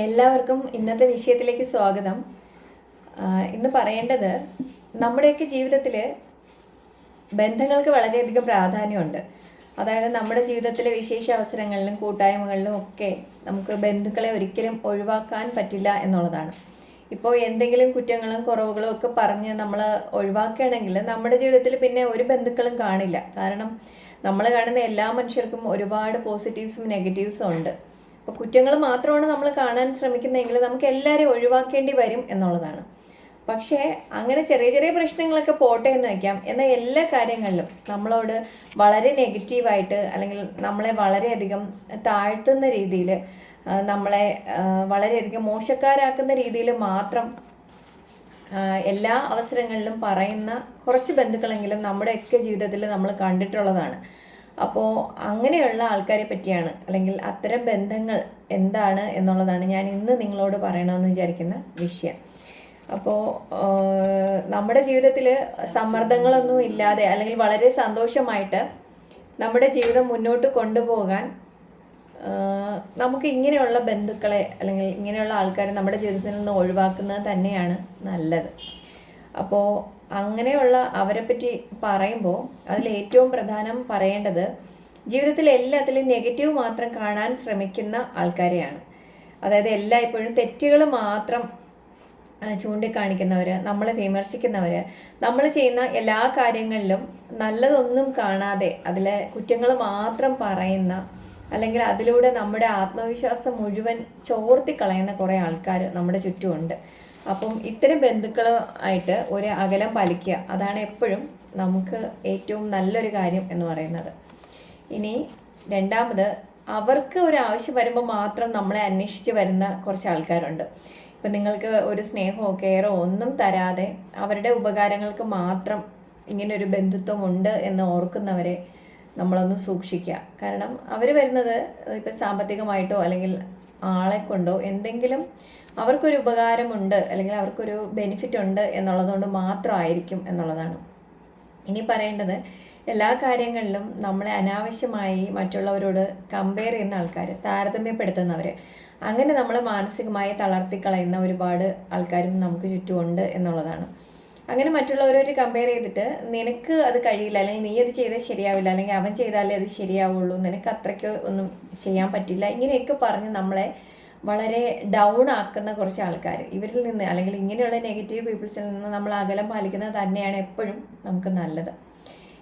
എല്ലാവർക്കും ഇന്നത്തെ വിഷയത്തിലേക്ക് സ്വാഗതം. ഇന്ന് പറയേണ്ടത് നമ്മുടെയൊക്കെ ജീവിതത്തിൽ ബന്ധങ്ങൾക്ക് വളരെയധികം പ്രാധാന്യമുണ്ട്. അതായത് നമ്മുടെ ജീവിതത്തിലെ വിശേഷ അവസരങ്ങളിലും കൂട്ടായ്മകളിലും ഒക്കെ നമുക്ക് ബന്ധുക്കളെ ഒരിക്കലും ഒഴിവാക്കാൻ പറ്റില്ല എന്നുള്ളതാണ്. ഇപ്പോൾ എന്തെങ്കിലും കുറ്റങ്ങളും കുറവുകളും ഒക്കെ പറഞ്ഞ് നമ്മൾ ഒഴിവാക്കുകയാണെങ്കിൽ നമ്മുടെ ജീവിതത്തിൽ പിന്നെ ഒരു ബന്ധുക്കളും കാണില്ല. കാരണം നമ്മൾ കാണുന്ന എല്ലാ മനുഷ്യർക്കും ഒരുപാട് പോസിറ്റീവ്സും നെഗറ്റീവ്സും ഉണ്ട്. അപ്പോൾ കുറ്റങ്ങൾ മാത്രമാണ് നമ്മൾ കാണാൻ ശ്രമിക്കുന്നതെങ്കിൽ നമുക്ക് എല്ലാവരെയും ഒഴിവാക്കേണ്ടി വരും എന്നുള്ളതാണ്. പക്ഷേ അങ്ങനെ ചെറിയ ചെറിയ പ്രശ്നങ്ങളൊക്കെ പോട്ടെ എന്ന് വയ്ക്കാം. എന്നാൽ എല്ലാ കാര്യങ്ങളിലും നമ്മളോട് വളരെ നെഗറ്റീവായിട്ട് അല്ലെങ്കിൽ നമ്മളെ വളരെയധികം താഴ്ത്തുന്ന രീതിയിൽ നമ്മളെ വളരെയധികം മോശക്കാരാക്കുന്ന രീതിയിൽ മാത്രം എല്ലാ അവസരങ്ങളിലും പറയുന്ന കുറച്ച് ബന്ധുക്കളെങ്കിലും നമ്മുടെയൊക്കെ ജീവിതത്തിൽ നമ്മൾ കണ്ടിട്ടുള്ളതാണ്. അപ്പോൾ അങ്ങനെയുള്ള ആൾക്കാരെ പറ്റിയാണ് അല്ലെങ്കിൽ അത്തരം ബന്ധങ്ങൾ എന്താണ് എന്നുള്ളതാണ് ഞാൻ ഇന്ന് നിങ്ങളോട് പറയണമെന്ന് വിചാരിക്കുന്ന വിഷയം. അപ്പോൾ നമ്മുടെ ജീവിതത്തിൽ സമ്മർദ്ദങ്ങളൊന്നും ഇല്ലാതെ അല്ലെങ്കിൽ വളരെ സന്തോഷമായിട്ട് നമ്മുടെ ജീവിതം മുന്നോട്ട് കൊണ്ടുപോകാൻ നമുക്ക് ഇങ്ങനെയുള്ള ബന്ധുക്കളെ അല്ലെങ്കിൽ ഇങ്ങനെയുള്ള ആൾക്കാരെ നമ്മുടെ ജീവിതത്തിൽ നിന്ന് ഒഴിവാക്കുന്നത് തന്നെയാണ് നല്ലത്. അപ്പോൾ അങ്ങനെയുള്ള അവരെ പറ്റി പറയുമ്പോൾ അതിൽ ഏറ്റവും പ്രധാനം പറയേണ്ടത് ജീവിതത്തിൽ എല്ലാത്തിലും നെഗറ്റീവ് മാത്രം കാണാൻ ശ്രമിക്കുന്ന ആൾക്കാരെയാണ്. അതായത് എല്ലായ്പ്പോഴും തെറ്റുകൾ മാത്രം ചൂണ്ടിക്കാണിക്കുന്നവർ നമ്മളെ വിമർശിക്കുന്നവർ നമ്മൾ ചെയ്യുന്ന എല്ലാ കാര്യങ്ങളിലും നല്ലതൊന്നും കാണാതെ അതിലെ കുറ്റങ്ങൾ മാത്രം പറയുന്ന അല്ലെങ്കിൽ അതിലൂടെ നമ്മുടെ ആത്മവിശ്വാസം മുഴുവൻ ചോർത്തി കളയുന്ന കുറേ ആൾക്കാർ നമ്മുടെ ചുറ്റുമുണ്ട്. അപ്പം ഇത്തരം ബന്ധുക്കളുമായിട്ട് ഒരു അകലം പാലിക്കുക. അതാണ് എപ്പോഴും നമുക്ക് ഏറ്റവും നല്ലൊരു കാര്യം എന്ന് പറയുന്നത്. ഇനി രണ്ടാമത് അവർക്ക് ഒരു ആവശ്യം വരുമ്പോൾ മാത്രം നമ്മളെ അന്വേഷിച്ച് വരുന്ന കുറച്ച് ആൾക്കാരുണ്ട്. ഇപ്പം നിങ്ങൾക്ക് ഒരു സ്നേഹമോ കെയറോ ഒന്നും തരാതെ അവരുടെ ഉപകാരങ്ങൾക്ക് മാത്രം ഇങ്ങനെ ഒരു ഉണ്ട് എന്ന് ഓർക്കുന്നവരെ നമ്മളൊന്ന് സൂക്ഷിക്കുക. കാരണം അവർ വരുന്നത് ഇപ്പം സാമ്പത്തികമായിട്ടോ അല്ലെങ്കിൽ ആളെ കൊണ്ടോ എന്തെങ്കിലും അവർക്കൊരു ഉപകാരമുണ്ട് അല്ലെങ്കിൽ അവർക്കൊരു ബെനിഫിറ്റ് ഉണ്ട് എന്നുള്ളതുകൊണ്ട് മാത്രമായിരിക്കും എന്നുള്ളതാണ്. ഇനി പറയേണ്ടത് എല്ലാ കാര്യങ്ങളിലും നമ്മളെ അനാവശ്യമായി മറ്റുള്ളവരോട് കമ്പയർ ചെയ്യുന്ന ആൾക്കാർ താരതമ്യപ്പെടുത്തുന്നവർ അങ്ങനെ നമ്മളെ മാനസികമായി തളർത്തിക്കളയുന്ന ഒരുപാട് ആൾക്കാരും നമുക്ക് ചുറ്റുമുണ്ട് എന്നുള്ളതാണ്. അങ്ങനെ മറ്റുള്ളവരോട് കമ്പയർ ചെയ്തിട്ട് നിനക്ക് അത് കഴിയില്ല അല്ലെങ്കിൽ നീ അത് ചെയ്താൽ ശരിയാവില്ല അല്ലെങ്കിൽ അവൻ ചെയ്താലേ അത് ശരിയാവുള്ളൂ നിനക്ക് അത്രയ്ക്ക് ഒന്നും ചെയ്യാൻ പറ്റില്ല ഇങ്ങനെയൊക്കെ പറഞ്ഞ് നമ്മളെ വളരെ ഡൗൺ ആക്കുന്ന കുറച്ച് ആൾക്കാർ ഇവരിൽ നിന്ന് അല്ലെങ്കിൽ ഇങ്ങനെയുള്ള നെഗറ്റീവ് പീപ്പിൾസിൽ നിന്ന് നമ്മൾ അകലം പാലിക്കുന്നത് തന്നെയാണ് എപ്പോഴും നമുക്ക് നല്ലത്.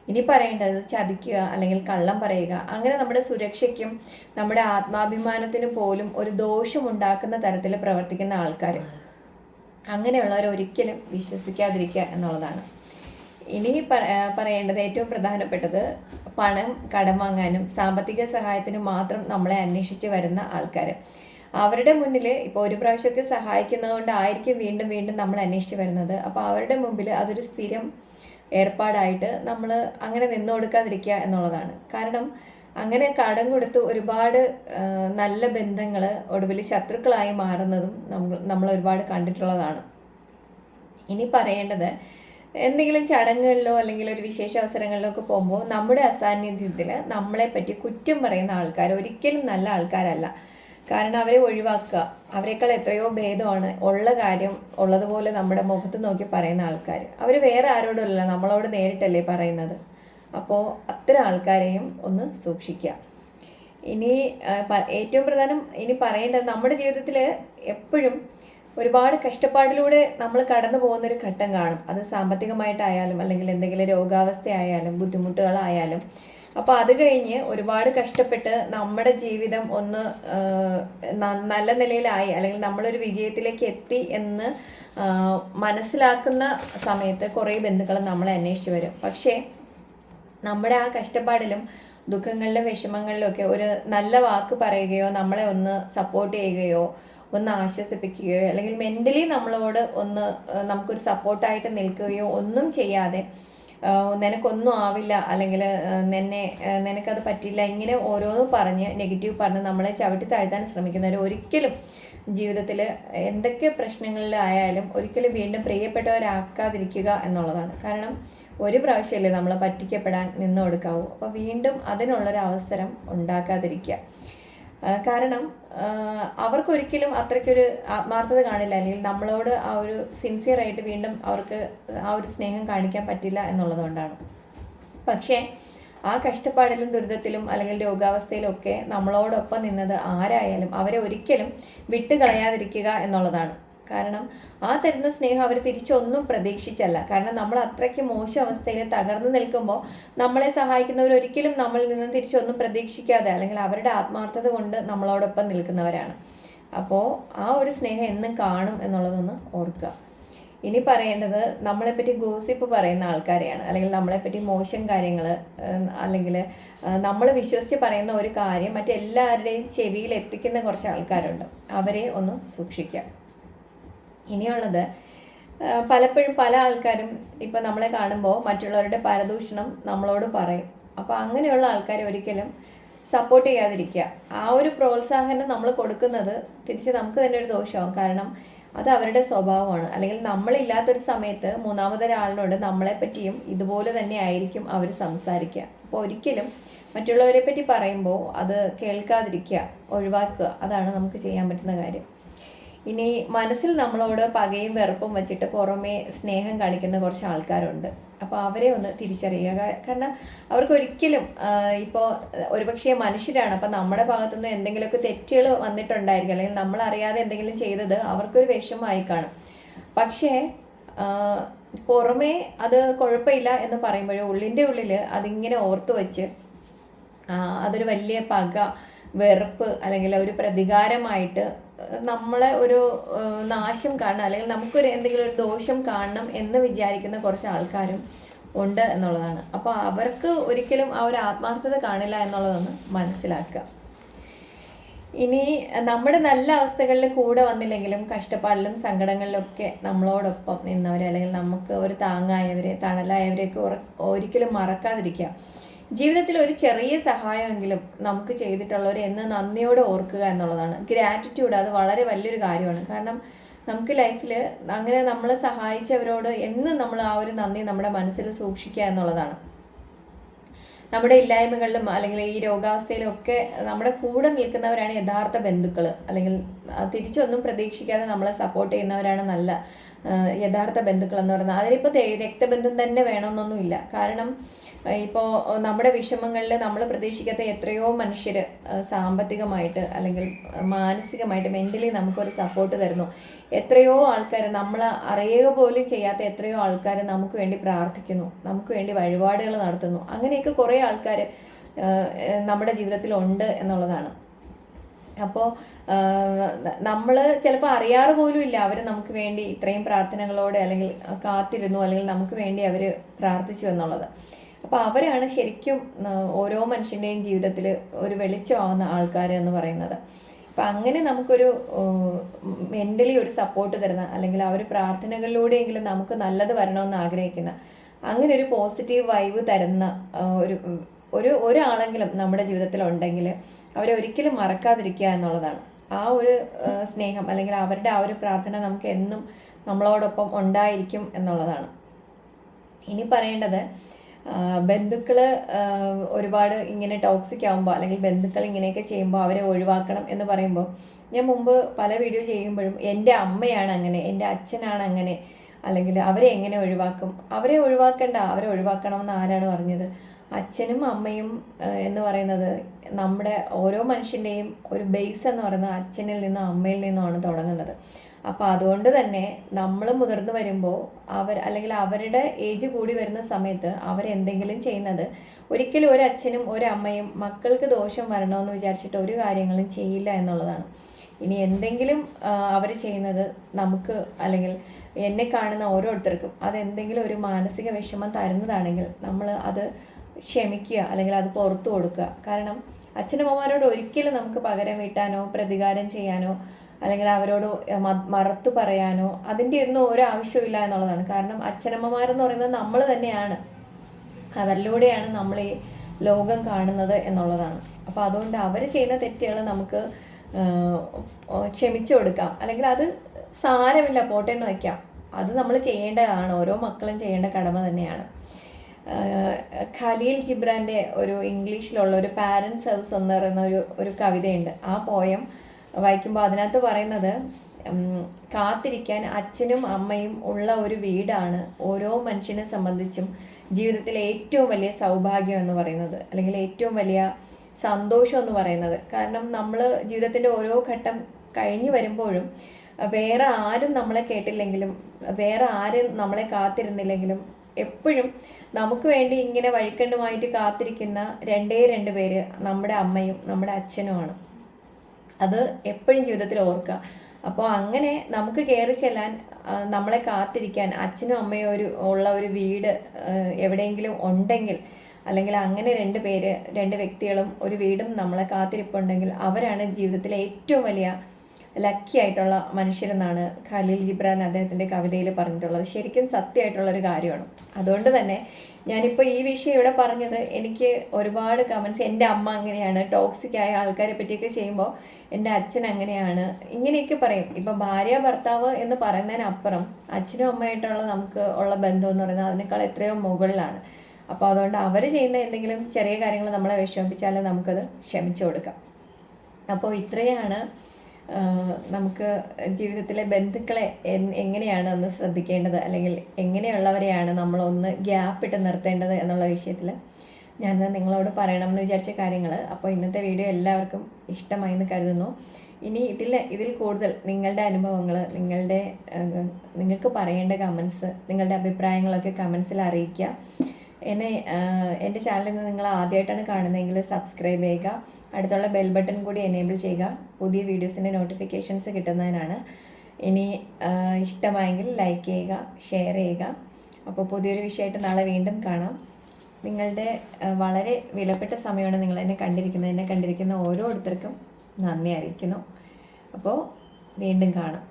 ഇനി പറയേണ്ടത് ചതിക്കുക അല്ലെങ്കിൽ കള്ളം പറയുക. അങ്ങനെ നമ്മുടെ സുരക്ഷയ്ക്കും നമ്മുടെ ആത്മാഭിമാനത്തിന് പോലും ഒരു ദോഷമുണ്ടാക്കുന്ന തരത്തിൽ പ്രവർത്തിക്കുന്ന ആൾക്കാർ അങ്ങനെയുള്ളവർ ഒരിക്കലും വിശ്വസിക്കാതിരിക്കുക എന്നുള്ളതാണ്. ഇനി പറയേണ്ടത് ഏറ്റവും പ്രധാനപ്പെട്ടത് പണം കടം വാങ്ങാനും സാമ്പത്തിക സഹായത്തിനും മാത്രം നമ്മളെ അന്വേഷിച്ച് വരുന്ന ആൾക്കാർ അവരുടെ മുന്നിൽ ഇപ്പോൾ ഒരു പ്രാവശ്യമൊക്കെ സഹായിക്കുന്നത് കൊണ്ടായിരിക്കും വീണ്ടും വീണ്ടും നമ്മൾ അന്വേഷിച്ച് വരുന്നത്. അപ്പോൾ അവരുടെ മുമ്പിൽ അതൊരു സ്ഥിരം ഏർപ്പാടായിട്ട് നമ്മൾ അങ്ങനെ നിന്നു കൊടുക്കാതിരിക്കുക എന്നുള്ളതാണ്. കാരണം അങ്ങനെ കടം കൊടുത്ത് ഒരുപാട് നല്ല ബന്ധങ്ങൾ ഒടുവിൽ ശത്രുക്കളായി മാറുന്നതും നമ്മൾ നമ്മൾ ഒരുപാട് കണ്ടിട്ടുള്ളതാണ്. ഇനി പറയേണ്ടത് എന്തെങ്കിലും ചടങ്ങുകളിലോ അല്ലെങ്കിൽ ഒരു വിശേഷ അവസരങ്ങളിലോ ഒക്കെ പോകുമ്പോൾ നമ്മുടെ അസാന്നിധ്യത്തിൽ നമ്മളെ പറ്റി കുറ്റം പറയുന്ന ആൾക്കാർ ഒരിക്കലും നല്ല ആൾക്കാരല്ല. കാരണം അവരെ ഒഴിവാക്കുക. അവരെക്കാൾ എത്രയോ ഭേദമാണ് ഉള്ള കാര്യം ഉള്ളതുപോലെ നമ്മുടെ മുഖത്ത് നോക്കി പറയുന്ന ആൾക്കാർ അവർ വേറെ ആരോടുമല്ല നമ്മളോട് നേരിട്ടല്ലേ പറയുന്നത്. അപ്പോൾ അത്തരം ആൾക്കാരെയും ഒന്ന് സൂക്ഷിക്കുക. ഇനി ഏറ്റവും പ്രധാനം ഇനി പറയേണ്ടത് നമ്മുടെ ജീവിതത്തിൽ എപ്പോഴും ഒരുപാട് കഷ്ടപ്പാടിലൂടെ നമ്മൾ കടന്നു പോകുന്നൊരു ഘട്ടം കാണും. അത് സാമ്പത്തികമായിട്ടായാലും അല്ലെങ്കിൽ എന്തെങ്കിലും രോഗാവസ്ഥയായാലും ബുദ്ധിമുട്ടുകളായാലും അപ്പോൾ അത് കഴിഞ്ഞ് ഒരുപാട് കഷ്ടപ്പെട്ട് നമ്മുടെ ജീവിതം ഒന്ന് നല്ല നിലയിലായി അല്ലെങ്കിൽ നമ്മളൊരു വിജയത്തിലേക്ക് എത്തി എന്ന് മനസ്സിലാക്കുന്ന സമയത്ത് കുറേ ബന്ധുക്കൾ നമ്മൾ അന്വേഷിച്ച് വരും. പക്ഷേ നമ്മുടെ ആ കഷ്ടപ്പാടിലും ദുഃഖങ്ങളിലും വിഷമങ്ങളിലും ഒക്കെ ഒരു നല്ല വാക്ക് പറയുകയോ നമ്മളെ ഒന്ന് സപ്പോർട്ട് ചെയ്യുകയോ ഒന്ന് ആശ്വസിപ്പിക്കുകയോ അല്ലെങ്കിൽ മെന്റലി നമ്മളോട് ഒന്ന് നമുക്കൊരു സപ്പോർട്ടായിട്ട് നിൽക്കുകയോ ഒന്നും ചെയ്യാതെ നിനക്കൊന്നും ആവില്ല അല്ലെങ്കിൽ നിന്നെ നിനക്കത് പറ്റില്ല ഇങ്ങനെ ഓരോന്നും പറഞ്ഞ് നെഗറ്റീവ് പറഞ്ഞ് നമ്മളെ ചവിട്ടി താഴ്ത്താൻ ശ്രമിക്കുന്നവർ ഒരിക്കലും ജീവിതത്തിൽ എന്തൊക്കെ പ്രശ്നങ്ങളിലായാലും ഒരിക്കലും വീണ്ടും പ്രിയപ്പെട്ടവരാക്കാതിരിക്കുക എന്നുള്ളതാണ്. കാരണം ഒരു പ്രാവശ്യമല്ലേ നമ്മളെ പറ്റിക്കപ്പെടാൻ നിന്ന് കൊടുക്കാവൂ. അപ്പോൾ വീണ്ടും അതിനുള്ളൊരു അവസരം ഉണ്ടാക്കാതിരിക്കുക. കാരണം അവർക്കൊരിക്കലും അത്രയ്ക്കൊരു ആത്മാർത്ഥത കാണില്ല. അല്ലെങ്കിൽ നമ്മളോട് ആ ഒരു സിൻസിയർ ആയിട്ട് വീണ്ടും അവർക്ക് ആ ഒരു സ്നേഹം കാണിക്കാൻ പറ്റില്ല എന്നുള്ളതുകൊണ്ടാണ്. പക്ഷേ ആ കഷ്ടപ്പാടിലും ദുരിതത്തിലും അല്ലെങ്കിൽ രോഗാവസ്ഥയിലും ഒക്കെ നമ്മളോടൊപ്പം നിന്നത് ആരായാലും അവരെ ഒരിക്കലും വിട്ടുകളയാതിരിക്കുക എന്നുള്ളതാണ്. കാരണം ആ തരുന്ന സ്നേഹം അവർ തിരിച്ചൊന്നും പ്രതീക്ഷിച്ചല്ല. കാരണം നമ്മൾ അത്രയ്ക്ക് മോശം അവസ്ഥയിൽ തകർന്നു നിൽക്കുമ്പോൾ നമ്മളെ സഹായിക്കുന്നവർ ഒരിക്കലും നമ്മളിൽ നിന്ന് തിരിച്ചൊന്നും പ്രതീക്ഷിക്കാതെ അല്ലെങ്കിൽ അവരുടെ ആത്മാർത്ഥത കൊണ്ട് നമ്മളോടൊപ്പം നിൽക്കുന്നവരാണ്. അപ്പോൾ ആ ഒരു സ്നേഹം എന്നും കാണും എന്നുള്ളതൊന്ന് ഓർക്കുക. ഇനി പറയേണ്ടത് നമ്മളെപ്പറ്റി ഗോസിപ്പ് പറയുന്ന ആൾക്കാരെയാണ്. അല്ലെങ്കിൽ നമ്മളെപ്പറ്റി മോശം കാര്യങ്ങൾ അല്ലെങ്കിൽ നമ്മൾ വിശ്വസിച്ച് പറയുന്ന ഒരു കാര്യം മറ്റെല്ലാവരുടെയും ചെവിയിൽ എത്തിക്കുന്ന കുറച്ച് ആൾക്കാരുണ്ട്. അവരെ ഒന്ന് സൂക്ഷിക്കുക. ഇനിയുള്ളത്. പലപ്പോഴും പല ആൾക്കാരും ഇപ്പം നമ്മളെ കാണുമ്പോൾ മറ്റുള്ളവരുടെ പരദൂഷണം നമ്മളോട് പറയും. അപ്പോൾ അങ്ങനെയുള്ള ആൾക്കാരെ ഒരിക്കലും സപ്പോർട്ട് ചെയ്യാതിരിക്കുക. ആ ഒരു പ്രോത്സാഹനം നമ്മൾ കൊടുക്കുന്നത് തിരിച്ച് നമുക്ക് തന്നെ ഒരു ദോഷമാവും. കാരണം അത് അവരുടെ സ്വഭാവമാണ്. അല്ലെങ്കിൽ നമ്മളില്ലാത്തൊരു സമയത്ത് മൂന്നാമതൊരാളിനോട് നമ്മളെ പറ്റിയും ഇതുപോലെ തന്നെ ആയിരിക്കും അവർ സംസാരിക്കുക. അപ്പോൾ ഒരിക്കലും മറ്റുള്ളവരെ പറ്റി പറയുമ്പോൾ അത് കേൾക്കാതിരിക്കുക ഒഴിവാക്കുക. അതാണ് നമുക്ക് ചെയ്യാൻ പറ്റുന്ന കാര്യം. ഇനി മനസ്സിൽ നമ്മളോട് പകയും വെറുപ്പും വെച്ചിട്ട് പുറമേ സ്നേഹം കാണിക്കുന്ന കുറച്ച് ആൾക്കാരുണ്ട്. അപ്പോൾ അവരെ ഒന്ന് തിരിച്ചറിയുക. കാരണം അവർക്ക് ഒരിക്കലും ഇപ്പോൾ ഒരുപക്ഷെ മനുഷ്യരാണ്. അപ്പോൾ നമ്മുടെ ഭാഗത്തുനിന്ന് എന്തെങ്കിലുമൊക്കെ തെറ്റുകൾ വന്നിട്ടുണ്ടായിരിക്കും. അല്ലെങ്കിൽ നമ്മളറിയാതെ എന്തെങ്കിലും ചെയ്തത് അവർക്കൊരു വിഷമമായി കാണും. പക്ഷേ പുറമേ അത് കുഴപ്പമില്ല എന്ന് പറയുമ്പോഴും ഉള്ളിന്റെ ഉള്ളിൽ അതിങ്ങനെ ഓർത്തു വെച്ച് അതൊരു വലിയ പക വെറുപ്പ് അല്ലെങ്കിൽ ഒരു പ്രതികാരമായിട്ട് നമ്മളെ ഒരു നാശം കാണണം അല്ലെങ്കിൽ നമുക്കൊരു എന്തെങ്കിലും ഒരു ദോഷം കാണണം എന്ന് വിചാരിക്കുന്ന കുറച്ച് ആൾക്കാരും ഉണ്ട് എന്നുള്ളതാണ്. അപ്പോൾ അവർക്ക് ഒരിക്കലും ആ ഒരു ആത്മാർത്ഥത കാണില്ല എന്നുള്ളതൊന്ന് മനസ്സിലാക്കുക. ഇനി നമ്മുടെ നല്ല അവസ്ഥകളിൽ കൂടെ വന്നില്ലെങ്കിലും കഷ്ടപ്പാടിലും സങ്കടങ്ങളിലൊക്കെ നമ്മളോടൊപ്പം നിന്നവരെ അല്ലെങ്കിൽ നമുക്ക് ഒരു താങ്ങായവരെ തണലായവരെയൊക്കെ ഒരിക്കലും മറക്കാതിരിക്കുക. ജീവിതത്തിൽ ഒരു ചെറിയ സഹായമെങ്കിലും നമുക്ക് ചെയ്തിട്ടുള്ളവർ എന്ന് നന്ദിയോടെ ഓർക്കുക എന്നുള്ളതാണ്. ഗ്രാറ്റിറ്റ്യൂഡ് അത് വളരെ വലിയൊരു കാര്യമാണ്. കാരണം നമുക്ക് ലൈഫിൽ അങ്ങനെ നമ്മളെ സഹായിച്ചവരോട് എന്നും നമ്മൾ ആ ഒരു നന്ദി നമ്മുടെ മനസ്സിൽ സൂക്ഷിക്കുക എന്നുള്ളതാണ്. നമ്മുടെ ഇല്ലായ്മകളിലും അല്ലെങ്കിൽ ഈ രോഗാവസ്ഥയിലും ഒക്കെ നമ്മുടെ കൂടെ നിൽക്കുന്നവരാണ് യഥാർത്ഥ ബന്ധുക്കൾ അല്ലെങ്കിൽ തിരിച്ചൊന്നും പ്രതീക്ഷിക്കാതെ നമ്മളെ സപ്പോർട്ട് ചെയ്യുന്നവരാണ് നല്ല യഥാർത്ഥ ബന്ധുക്കൾ എന്ന് പറയുന്നത് അതിലിപ്പോൾ രക്തബന്ധം തന്നെ വേണമെന്നൊന്നുമില്ല. കാരണം ഇപ്പോൾ നമ്മുടെ വിഷമങ്ങളിൽ നമ്മൾ പ്രതീക്ഷിക്കാത്ത എത്രയോ മനുഷ്യർ സാമ്പത്തികമായിട്ട് അല്ലെങ്കിൽ മാനസികമായിട്ട് മെന്റലി നമുക്കൊരു സപ്പോർട്ട് തരുന്നു. എത്രയോ ആൾക്കാർ നമ്മൾ അറിയുക പോലും ചെയ്യാത്ത എത്രയോ ആൾക്കാർ നമുക്ക് വേണ്ടി പ്രാർത്ഥിക്കുന്നു. നമുക്ക് വേണ്ടി വഴിപാടുകൾ നടത്തുന്നു. അങ്ങനെയൊക്കെ കുറേ ആൾക്കാർ നമ്മുടെ ജീവിതത്തിലുണ്ട് എന്നുള്ളതാണ്. അപ്പോൾ നമ്മൾ ചിലപ്പോൾ അറിയാറ് പോലും ഇല്ല. അവർ നമുക്ക് വേണ്ടി ഇത്രയും പ്രാർത്ഥനകളോടെ അല്ലെങ്കിൽ കാത്തിരുന്നു അല്ലെങ്കിൽ നമുക്ക് വേണ്ടി അവർ പ്രാർത്ഥിച്ചു എന്നുള്ളത്. അപ്പോൾ അവരാണ് ശരിക്കും ഓരോ മനുഷ്യന്റെയും ജീവിതത്തിൽ ഒരു വെളിച്ചമാവുന്ന ആൾക്കാർ എന്ന് പറയുന്നത്. അപ്പം അങ്ങനെ നമുക്കൊരു മെന്റലി ഒരു സപ്പോർട്ട് തരുന്ന അല്ലെങ്കിൽ ആ ഒരു പ്രാർത്ഥനകളിലൂടെയെങ്കിലും നമുക്ക് നല്ലത് വരണമെന്ന് ആഗ്രഹിക്കുന്ന അങ്ങനെ ഒരു പോസിറ്റീവ് വൈബ് തരുന്ന ഒരു ഒരു ഒരാളെങ്കിലും നമ്മുടെ ജീവിതത്തിൽ ഉണ്ടെങ്കിൽ അവരെ ഒരിക്കലും മറക്കാതിരിക്കുക എന്നുള്ളതാണ്. ആ ഒരു സ്നേഹം അല്ലെങ്കിൽ അവരുടെ ആ ഒരു പ്രാർത്ഥന നമുക്ക് എന്നും നമ്മളോടൊപ്പം ഉണ്ടായിരിക്കും എന്നുള്ളതാണ്. ഇനി പറയേണ്ടത് ബന്ധുക്കൾ ഒരുപാട് ഇങ്ങനെ ടോക്സിക് ആകുമ്പോൾ അല്ലെങ്കിൽ ബന്ധുക്കൾ ഇങ്ങനെയൊക്കെ ചെയ്യുമ്പോൾ അവരെ ഒഴിവാക്കണം എന്ന് പറയുമ്പോൾ ഞാൻ മുമ്പ് പല വീഡിയോ ചെയ്യുമ്പോഴും എന്റെ അമ്മയാണ് അങ്ങനെ എന്റെ അച്ഛനാണ് അങ്ങനെ അല്ലെങ്കിൽ അവരെ എങ്ങനെ ഒഴിവാക്കും? അവരെ ഒഴിവാക്കണ്ട അവരെ ഒഴിവാക്കണമെന്ന് ആരാണ് പറഞ്ഞത്? അച്ഛനും അമ്മയും എന്ന് പറയുന്നത് നമ്മുടെ ഓരോ മനുഷ്യന്റെയും ഒരു ബേസ് എന്ന് പറയുന്നത് അച്ഛനിൽ നിന്നും അമ്മയിൽ നിന്നുമാണ് തുടങ്ങുന്നത്. അപ്പോൾ അതുകൊണ്ട് തന്നെ നമ്മൾ മുതിർന്നു വരുമ്പോൾ അവർ അല്ലെങ്കിൽ അവരുടെ ഏജ് കൂടി വരുന്ന സമയത്ത് അവരെന്തെങ്കിലും ചെയ്യുന്നത് ഒരിക്കലും ഒരു അച്ഛനും ഒരു അമ്മയും മക്കൾക്ക് ദോഷം വരണമെന്ന് വിചാരിച്ചിട്ട് ഒരു കാര്യങ്ങളും ചെയ്യില്ല എന്നുള്ളതാണ്. ഇനി എന്തെങ്കിലും അവർ ചെയ്യുന്നത് നമുക്ക് അല്ലെങ്കിൽ എന്നെ കാണുന്ന ഓരോരുത്തർക്കും അതെന്തെങ്കിലും ഒരു മാനസിക വിഷമം തരുന്നതാണെങ്കിൽ നമ്മൾ അത് ക്ഷമിക്കുക അല്ലെങ്കിൽ അത് പുറത്തു കൊടുക്കുക. കാരണം അച്ഛനമ്മമാരോട് ഒരിക്കലും നമുക്ക് പകരം വീട്ടാനോ പ്രതികാരം ചെയ്യാനോ അല്ലെങ്കിൽ അവരോട് മറത്തു പറയാനോ അതിന്റെ ഒന്നും ഒരു ആവശ്യമില്ല എന്നുള്ളതാണ്. കാരണം അച്ഛനമ്മമാരെന്ന് പറയുന്നത് നമ്മൾ തന്നെയാണ്. അവരിലൂടെയാണ് നമ്മൾ ഈ ലോകം കാണുന്നത് എന്നുള്ളതാണ്. അപ്പോൾ അതുകൊണ്ട് അവർ ചെയ്യുന്ന തെറ്റുകൾ നമുക്ക് ക്ഷമിച്ചു കൊടുക്കാം. അല്ലെങ്കിൽ അത് സാരമില്ല പോട്ടെ എന്ന് വയ്ക്കാം. അത് നമ്മൾ ചെയ്യേണ്ടതാണ്. ഓരോ മക്കളും ചെയ്യേണ്ട കടമ തന്നെയാണ്. ഖലീൽ ജിബ്രാന്റെ ഒരു ഇംഗ്ലീഷിലുള്ള ഒരു പാരൻസ് ഹൗസ് എന്ന് പറയുന്ന ഒരു ഒരു കവിതയുണ്ട്. ആ പോയം വായിക്കുമ്പോൾ അതിനകത്ത് പറയുന്നത് കാത്തിരിക്കാൻ അച്ഛനും അമ്മയും ഉള്ള ഒരു വീടാണ് ഓരോ മനുഷ്യനെ സംബന്ധിച്ചും ജീവിതത്തിലെ ഏറ്റവും വലിയ സൗഭാഗ്യം എന്ന് പറയുന്നത്. അല്ലെങ്കിൽ ഏറ്റവും വലിയ സന്തോഷം എന്ന് പറയുന്നത്. കാരണം നമ്മൾ ജീവിതത്തിന്റെ ഓരോ ഘട്ടം കഴിഞ്ഞു വരുമ്പോഴും വേറെ ആരും നമ്മളെ കേട്ടില്ലെങ്കിലും വേറെ ആരും നമ്മളെ കാത്തിരുന്നില്ലെങ്കിലും എപ്പോഴും നമുക്ക് വേണ്ടി ഇങ്ങനെ വഴിക്കണ്ടുമായിട്ട് കാത്തിരിക്കുന്ന രണ്ടേ രണ്ട് പേര് നമ്മുടെ അമ്മയും നമ്മുടെ അച്ഛനുമാണ്. അത് എപ്പോഴും ജീവിതത്തിൽ ഓർക്കുക. അപ്പോൾ അങ്ങനെ നമുക്ക് കയറി ചെല്ലാൻ നമ്മളെ കാത്തിരിക്കാൻ അച്ഛനും അമ്മയും ഒരു ഉള്ള ഒരു വീട് എവിടെയെങ്കിലും ഉണ്ടെങ്കിൽ അല്ലെങ്കിൽ അങ്ങനെ രണ്ട് പേര് രണ്ട് വ്യക്തികളും ഒരു വീടും നമ്മളെ കാത്തിരിപ്പുണ്ടെങ്കിൽ അവരാണ് ജീവിതത്തിലെ ഏറ്റവും വലിയ ലക്കി ആയിട്ടുള്ള മനുഷ്യരെന്നാണ് ഖലീൽ ജിബ്രാൻ അദ്ദേഹത്തിന്റെ കവിതയിൽ പറഞ്ഞിട്ടുള്ളത്. ശരിക്കും സത്യമായിട്ടുള്ളൊരു കാര്യമാണ്. അതുകൊണ്ട് തന്നെ ഞാനിപ്പോൾ ഈ വിഷയം ഇവിടെ പറഞ്ഞത് എനിക്ക് ഒരുപാട് കമൻസ് എന്റെ അമ്മ അങ്ങനെയാണ് ടോക്സിക് ആയ ആൾക്കാരെ പറ്റിയൊക്കെ ചെയ്യുമ്പോൾ എന്റെ അച്ഛൻ അങ്ങനെയാണ് ഇങ്ങനെയൊക്കെ പറയും. ഇപ്പം ഭാര്യ ഭർത്താവ് എന്ന് പറയുന്നതിനപ്പുറം അച്ഛനും അമ്മയായിട്ടുള്ള നമുക്ക് ഉള്ള ബന്ധം എന്ന് പറയുന്നത് അതിനേക്കാൾ എത്രയോ മുകളിലാണ്. അപ്പോൾ അതുകൊണ്ട് അവർ ചെയ്യുന്ന എന്തെങ്കിലും ചെറിയ കാര്യങ്ങൾ നമ്മളെ വിഷമിപ്പിച്ചാൽ നമുക്കത് ക്ഷമിച്ചു കൊടുക്കാം. അപ്പോൾ ഇത്രയാണ് നമുക്ക് ജീവിതത്തിലെ ബന്ധുക്കളെ എങ്ങനെയാണ് ഒന്ന് ശ്രദ്ധിക്കേണ്ടത്? അല്ലെങ്കിൽ എങ്ങനെയുള്ളവരെയാണ് നമ്മളൊന്ന് ഗ്യാപ്പ് ഇട്ട് നിർത്തേണ്ടത് എന്നുള്ള വിഷയത്തിൽ ഞാൻ നിങ്ങളോട് പറയണമെന്ന് വിചാരിച്ച കാര്യങ്ങൾ അപ്പോൾ ഇന്നത്തെ വീഡിയോ എല്ലാവർക്കും ഇഷ്ടമായി എന്ന് കരുതുന്നു. ഇനി ഇതിൽ ഇതിൽ കൂടുതൽ നിങ്ങളുടെ അനുഭവങ്ങൾ നിങ്ങളുടെ നിങ്ങൾക്ക് പറയേണ്ട കമൻസ് നിങ്ങളുടെ അഭിപ്രായങ്ങളൊക്കെ കമൻസിൽ അറിയിക്കുക. എന്നെ എന്റെ ചാനലിൽ നിന്ന് നിങ്ങൾ ആദ്യമായിട്ടാണ് കാണുന്നതെങ്കിൽ സബ്സ്ക്രൈബ് ചെയ്യുക. അടുത്തുള്ള ബെൽ ബട്ടൺ കൂടി എനേബിൾ ചെയ്യുക. പുതിയ വീഡിയോസിന്റെ നോട്ടിഫിക്കേഷൻസ് കിട്ടുന്നതിനാണ്. ഇനി ഇഷ്ടമായെങ്കിൽ ലൈക്ക് ചെയ്യുക ഷെയർ ചെയ്യുക. അപ്പോൾ പുതിയൊരു വിഷയമായിട്ട് നാളെ വീണ്ടും കാണാം. നിങ്ങളുടെ വളരെ വിലപ്പെട്ട സമയമാണ് നിങ്ങൾ എന്നെ കണ്ടിരിക്കുന്നത്. എന്നെ കണ്ടിരിക്കുന്ന ഓരോരുത്തർക്കും നന്ദി അറിയിക്കുന്നു. അപ്പോൾ വീണ്ടും കാണാം.